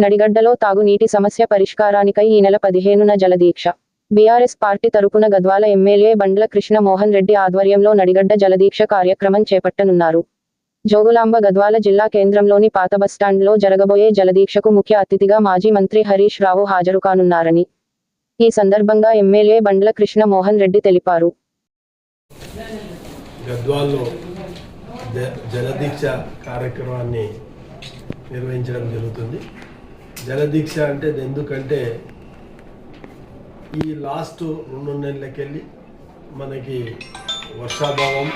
నడిగడ్డలో తాగునీటి సమస్య పరిష్కారానికై ఈ నెల పదిహేనున జలదీక్ష. బీఆర్ఎస్ పార్టీ తరపున గద్వాల ఎమ్మెల్యే బండ్ల కృష్ణ మోహన్ రెడ్డి ఆధ్వర్యంలో నడిగడ్డ జలదీక్ష కార్యక్రమం చేపట్టనున్నారు. జోగులాంబ గద్వాల జిల్లా కేంద్రంలోని పాత బస్టాండ్లో జరగబోయే జలదీక్షకు ముఖ్య అతిథిగా మాజీ మంత్రి హరీష్ రావు హాజరు కానున్నారని ఈ సందర్భంగా ఎమ్మెల్యే బండ్ల కృష్ణ మోహన్ రెడ్డి తెలిపారు. గద్వాల్లో జలదీక్ష కార్యక్రమాన్ని నిర్వహించడం జరుగుతుంది. జలదీక్ష అంటే ఎందుకంటే ఈ లాస్ట్ రెండు నెలలకెళ్ళి మనకి వర్షాభావం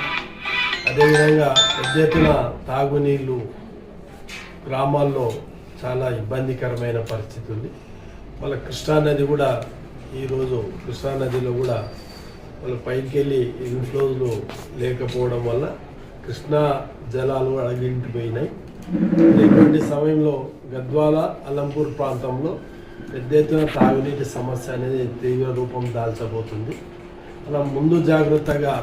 అదేవిధంగా పెద్ద ఎత్తున తాగునీళ్ళు గ్రామాల్లో చాలా ఇబ్బందికరమైన పరిస్థితి ఉంది. వాళ్ళ కృష్ణానది కూడా ఈరోజు కృష్ణానదిలో కూడా వాళ్ళ పైకి వెళ్ళి రోజులు లేకపోవడం వల్ల కృష్ణా జలాలు అడగింటిపోయినాయి. ఇటువంటి సమయంలో గద్వాల అల్లంపూర్ ప్రాంతంలో పెద్ద ఎత్తున తాగునీటి సమస్య అనేది తీవ్ర రూపం దాల్చబోతుంది. అలా ముందు జాగ్రత్తగా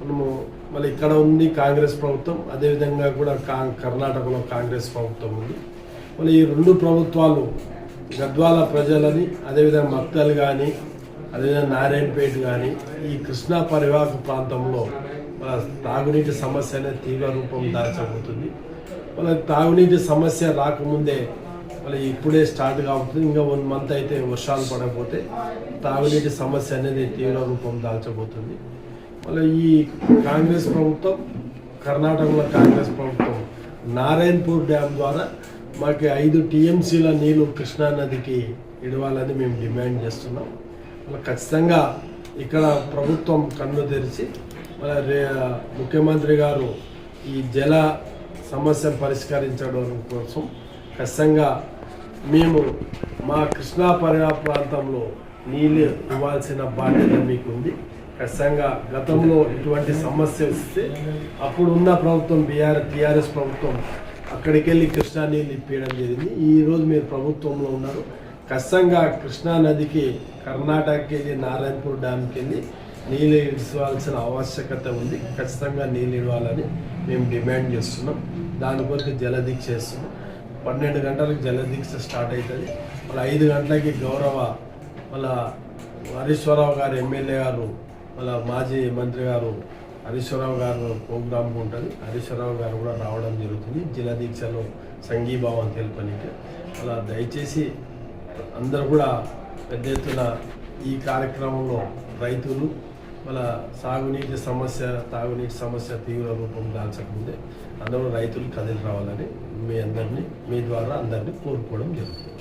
మనము మళ్ళీ ఇక్కడ ఉంది కాంగ్రెస్ ప్రభుత్వం అదేవిధంగా కూడా కా కర్ణాటకలో కాంగ్రెస్ ప్రభుత్వం ఉంది. మళ్ళీ ఈ రెండు ప్రభుత్వాలు గద్వాల ప్రజలని అదేవిధంగా మక్తల్ కానీ అదేవిధంగా నారాయణపేట కానీ ఈ కృష్ణా పరివాహక ప్రాంతంలో తాగునీటి సమస్య అనేది తీవ్ర రూపం దాల్చబోతుంది. వాళ్ళకి తాగునీటి సమస్య రాకముందే మళ్ళీ ఇప్పుడే స్టార్ట్ కాబోతుంది ఇంకా వన్ మంత్ అయితే వర్షాలు పడకపోతే తాగునీటి సమస్య అనేది తీవ్ర రూపం దాల్చబోతుంది. మళ్ళీ ఈ కాంగ్రెస్ ప్రభుత్వం కర్ణాటకలో కాంగ్రెస్ ప్రభుత్వం నారాయణపూర్ డ్యామ్ ద్వారా మాకు ఐదు టీఎంసీల నీళ్ళు కృష్ణా నదికి ఇవ్వాలని మేము డిమాండ్ చేస్తున్నాం. మళ్ళీ ఖచ్చితంగా ఇక్కడ ప్రభుత్వం కన్ను తెరిచి మళ్ళీ ముఖ్యమంత్రి గారు ఈ జల సమస్యను పరిష్కరించడం కోసం ఖచ్చితంగా మేము మా కృష్ణా పరివాహ ప్రాంతంలో నీళ్ళు ఇవ్వాల్సిన బాధ్యత మీకుంది. ఖచ్చితంగా గతంలో ఇటువంటి సమస్య వస్తే అప్పుడు ఉన్న ప్రభుత్వం బీఆర్ టీఆర్ఎస్ ప్రభుత్వం అక్కడికి వెళ్ళి కృష్ణా నీళ్ళు ఇప్పించడం జరిగింది. ఈరోజు మీరు ప్రభుత్వంలో ఉన్నారు. ఖచ్చితంగా కృష్ణా నదికి కర్ణాటకకి వెళ్ళి నారాయణపూర్ డ్యామ్కి వెళ్ళి నీళ్ళు ఇవ్వాల్సిన ఆవశ్యకత ఉంది. ఖచ్చితంగా నీళ్ళు ఇవ్వాలని మేము డిమాండ్ చేస్తున్నాం. దాని కొరకు జలదీక్ష చేస్తున్నాం. పన్నెండు గంటలకు జలదీక్ష స్టార్ట్ అవుతుంది. మళ్ళీ ఐదు గంటలకి గౌరవ మళ్ళా హరీశ్వరరావు గారు ఎమ్మెల్యే గారు మళ్ళీ మాజీ మంత్రి గారు హరీశ్వరరావు గారు ప్రోగ్రామ్ ఉంటుంది. హరీశ్వరరావు గారు కూడా రావడం జరుగుతుంది. జలదీక్షలో సంఘీభావం తెలుపనికి. అలా దయచేసి అందరూ కూడా పెద్ద ఎత్తున ఈ కార్యక్రమంలో రైతులు వాళ్ళ సాగునీటి సమస్య తాగునీటి సమస్య తీవ్ర రూపం దాల్చకముందే అందరూ రైతులు కదిలి రావాలని మీ అందరినీ మీ ద్వారా అందరినీ కోరుకోవడం జరుగుతుంది.